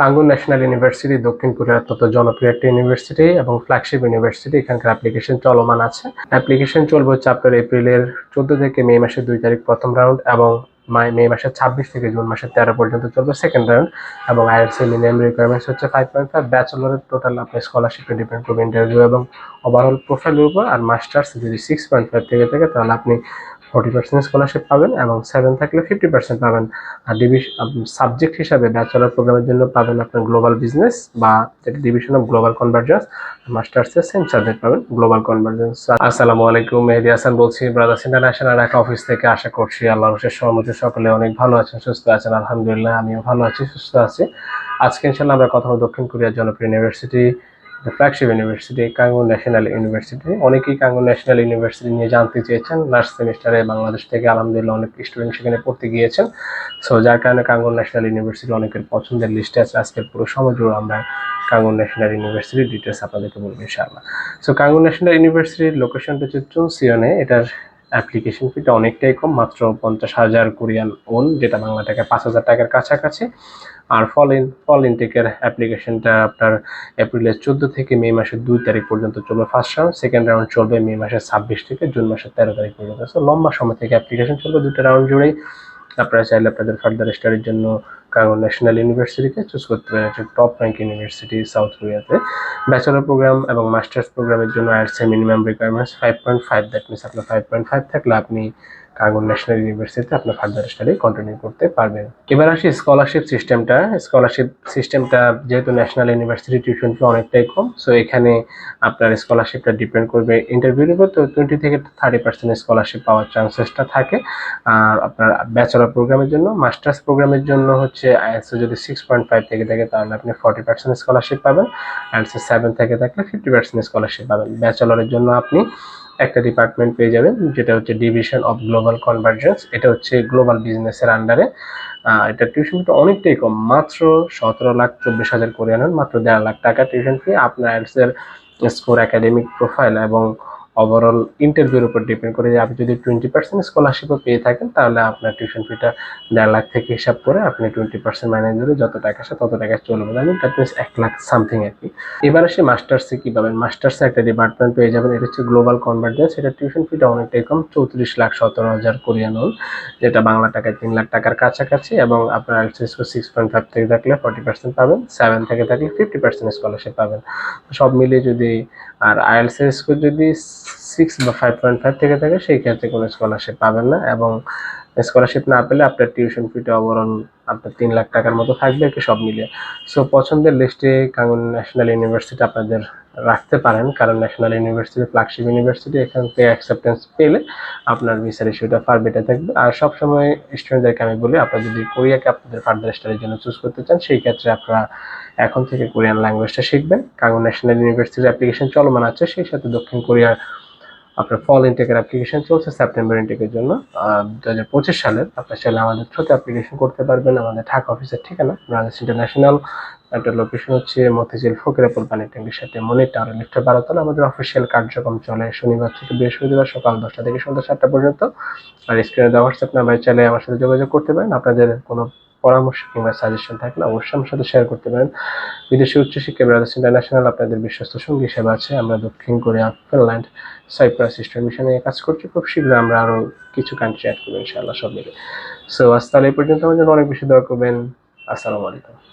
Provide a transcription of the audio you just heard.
কাঙ্গুন national university দক্ষিণ কোরিয়ার অত্যন্ত জনপ্রিয় একটা ইউনিভার্সিটি এবং ফ্ল্যাগশিপ ইউনিভার্সিটি এখানকার অ্যাপ্লিকেশন চলমান আছে। অ্যাপ্লিকেশন চলবে হচ্ছে আপনার এপ্রিলের চোদ্দ থেকে মে মাসের দুই তারিখ প্রথম রাউন্ড এবং মে- মাসের ছাব্বিশ থেকে জুন মাসের তেরো পর্যন্ত চলবে সেকেন্ড রাউন্ড এবং আইএলসি মিনিমাম রিকোয়ারমেন্টস হচ্ছে ফাইভ পয়েন্ট ফাইভ ব্যাচেলরের টোটাল আপনার স্কলারশিপে ডিপেন্ড করবে ইন্টারভিউ এবং ওভারঅল প্রোফাইলের উপর। আর মাস্টার্স যদি সিক্স পয়েন্ট ফাইভ থেকে থাকে, তাহলে আপনি ফোর্টি পার্সেন্ট স্কলারশিপ পাবেন এবং সেভেন থাকলে ফিফটি পার্সেন্ট পাবেন। আর ডিভিশন সাবজেক্ট হিসাবে ব্যাচেলর প্রোগ্রামের জন্য পাবেন আপনার গ্লোবাল বিজনেস বা যেটা ডিভিশন অফ গ্লোবাল কনভার্জেন্স মাস্টার্সের সেম সাবজেক্ট পাবেন গ্লোবাল কনভার্জেন্স আসসালামু আলাইকুম, মেহেদি হাসান বলছি ব্রাদার্স ইন্টারন্যাশনাল ঢাকা অফিস থেকে। আশা করছি আল্লাহ রসের সহমতে সকলে অনেক ভালো আছেন, সুস্থ আছেন, আলহামদুলিল্লাহ, আমিও ভালো আছি, সুস্থ আছি। আজকে ইনশাল্লাহ আমরা কথা দক্ষিণ কোরিয়ার জনপ্রিয় university flagship university Kangwon national university অনেকেই কাঙ্গন ন্যাশনাল ইউনিভার্সিটি নিয়ে জানতে চেয়েছেন। লাস্ট সেমিস্টারে বাংলাদেশ থেকে আলহামদুলিল্লাহ অনেক স্টুডেন্ট সেখানে পড়তে গিয়েছেন। সো যার কারণে কাঙ্গন ন্যাশনাল ইউনিভার্সিটি অনেকের পছন্দের লিস্টে আছে। আজকের পুরো সময় জুড়ে আমরা কাঙ্গুন ন্যাশনাল ইউনিভার্সিটির ডিটেলস আপনাদেরকে বলব ইনশাআল্লাহ। সো কাঙ্গুন ন্যাশনাল ইউনিভার্সিটির লোকেশনটা হচ্ছে চুনসিয়নে এটার অ্যাপ্লিকেশন ফিটা অনেকটাই কম, মাত্র পঞ্চাশ হাজার কোরিয়ান ওন যেটা বাংলা টাকায় পাঁচ হাজার টাকার কাছাকাছি। আর ফল ইন ফল ইনটেকের অ্যাপ্লিকেশনটা আপনার এপ্রিলের চোদ্দ থেকে মে মাসের দুই তারিখ পর্যন্ত চলবে ফার্স্ট রাউন্ড সেকেন্ড রাউন্ড চলবে মে মাসের ছাব্বিশ থেকে জুন মাসের তেরো তারিখ পর্যন্ত। লম্বা সময় থেকে অ্যাপ্লিকেশন চলবে দুটো রাউন্ড জুড়েই। আপনারা চাইলে আপনাদের ফার্দার স্টাডির জন্য কারণ ন্যাশনাল ইউনিভার্সিটিকে চুজ করতে পারেন। একটা টপ র্যাঙ্ক ইউনিভার্সিটি সাউথ কোরিয়াতে ব্যাচেলার প্রোগ্রাম এবং মাস্টার্স প্রোগ্রামের জন্য IELTS minimum requirements five point five that means আপনার ফাইভ পয়েন্ট ফাইভ থাকলে আপনি কাঙ্গুন ন্যাশনাল ইউনিভার্সিটিতে আপনার ফার্দার স্টাডি কন্টিনিউ করতে পারবেন। এবার আসি স্কলারশিপ সিস্টেমটা স্কলারশিপ সিস্টেমটা যেহেতু ন্যাশনাল ইউনিভার্সিটি টিউশন ফি অনেকটাই কম সো এখানে আপনার স্কলারশিপটা ডিপেন্ড করবে ইন্টারভিউর উপর তো টোয়েন্টি থেকে থার্টি পার্সেন্ট স্কলারশিপ পাওয়ার চান্সেসটা থাকে। আর আপনার ব্যাচেলর প্রোগ্রামের জন্য মাস্টার্স প্রোগ্রামের জন্য হচ্ছে আইএলসি যদি সিক্স পয়েন্ট ফাইভ থেকে থাকে, তাহলে আপনি ফর্টি পার্সেন্ট স্কলারশিপ পাবেন। আইএলসি সেভেন থেকে থাকলে ফিফটি পার্সেন্ট স্কলারশিপ পাবেন। ব্যাচেলরের জন্য আপনি একটা ডিপার্টমেন্ট পেয়ে যাবেন, যেটা হচ্ছে ডিভিশন অফ গ্লোবাল কনভার্জেন্স এটা হচ্ছে গ্লোবাল বিজনেসের আন্ডারে এটা টিউশন ফিটা অনেকটাই কম, মাত্র সতেরো লাখ চব্বিশ হাজার করে আনেন, মাত্র দেড় লাখ টাকা টিউশন ফি আপনার স্কোর একাডেমিক প্রোফাইল এবং ওভারঅল ইন্টারভিউর উপর ডিপেন্ড করে যে আপনি যদি টোয়েন্টি পার্সেন্ট স্কলারশিপও পেয়ে থাকেন, তাহলে আপনার টিউশন ফিটা দেড় লাখ থেকে হিসাব করে আপনি টোয়েন্টি পার্সেন্ট মাইনে দিলে যত টাকা আসে তত টাকা চলবে। জানেন দ্যাট মিনস এক লাখ সামথিং আর কি। এবার আসে মাস্টার্সে কী পাবেন মাস্টার্সে একটা ডিপার্টমেন্ট পেয়ে যাবেন, এটা হচ্ছে গ্লোবাল কনভার্জেন্স এটা টিউশন ফিটা অনেকটাই কম, চৌত্রিশ লাখ সতেরো হাজার কোরিয়ান হল যেটা বাংলা টাকায় তিন লাখ টাকার কাছাকাছি এবং আপনার আইএলটিএস সিক্স পয়েন্ট ফাইভ থেকে থাকলে ফর্টি পার্সেন্ট পাবেন সেভেন থেকে থাকলে ফিফটি পার্সেন্ট স্কলারশিপ পাবেন। সব মিলিয়ে যদি আর আইএলটিএস স্কোর যদি সিক্স বা ফাইভ পয়েন্ট ফাইভ থেকে থাকে, সেই ক্ষেত্রে কোনো স্কলারশিপ পাবেন না এবং স্কলারশিপ না পেলে আপনার টিউশন ফিটা ওভারঅল আপনার তিন লাখ টাকার মতো থাকবে কি সব মিলিয়ে। সো পছন্দের লিস্টে কাঙ্গুন ন্যাশনাল ইউনিভার্সিটি আপনাদের রাখতে পারেন, কারণ ন্যাশনাল ইউনিভার্সিটি ফ্ল্যাগশিপ ইউনিভার্সিটি এখান থেকে অ্যাকসেপ্টেন্স পেলে আপনার ভিসার ইস্যুটা ফার বেটার থাকবে। আর সবসময় স্টুডেন্টদেরকে আমি বলি, আপনারা যদি কোরিয়াকে আপনাদের ফার্দার স্টাডির জন্য চুজ করতে চান, সেই ক্ষেত্রে আপনারা এখন থেকে কোরিয়ান ল্যাঙ্গুয়েজটা শিখবেন। কাঙ্গুন ন্যাশনাল ইউনিভার্সিটির অ্যাপ্লিকেশন চলমান আছে, সেই সাথে দক্ষিণ কোরিয়ার আপনার ফল ইনটেকের অ্যাপ্লিকেশন চলছে সেপ্টেম্বর ইনটেকের জন্য। দু হাজার পঁচিশ সালের আপনার চাইলে আমাদের থ্রুতে অ্যাপ্লিকেশন করতে পারবেন। আমাদের ঢাকা অফিসের ঠিকানা ব্রাদার্স ইন্টারন্যাশনাল একটা লোকেশন হচ্ছে মতিঝিল ফকিরাপুর পানি ট্যাঙ্কির সাথে মনির টাওয়ার লিফটের বারোতলা। আমাদের অফিসিয়াল কার্যক্রম চলে শনিবার থেকে বৃহস্পতিবার সকাল দশটা থেকে সন্ধ্যা সাতটা পর্যন্ত। আর স্ক্রিনে দেওয়া হোয়াটসঅ্যাপ নাম্বার চাইলে আমার সাথে যোগাযোগ করতে পারেন। আপনাদের কোনো পরামর্শ কিংবা সাজেশন থাকলে অবশ্যই আমার সাথে শেয়ার করতে পারেন। বিদেশি উচ্চশিক্ষা ব্রাদার্স ইন্টারন্যাশনাল আপনাদের বিশ্বস্ত সঙ্গী হিসেবে আছে। আমরা দক্ষিণ কোরিয়া, ফিনল্যান্ড, সাইপ্রাস, ইস্টার্ন মিশনে কাজ করছি। খুব শীঘ্রই আমরা আরও কিছু কান্ট্রি অ্যাড করব ইনশাআল্লাহ সব মিলে। সো আজ তাহলে এই পর্যন্ত। আমাদের অনেক বেশি দোয়া করবেন। আসসালামু আলাইকুম।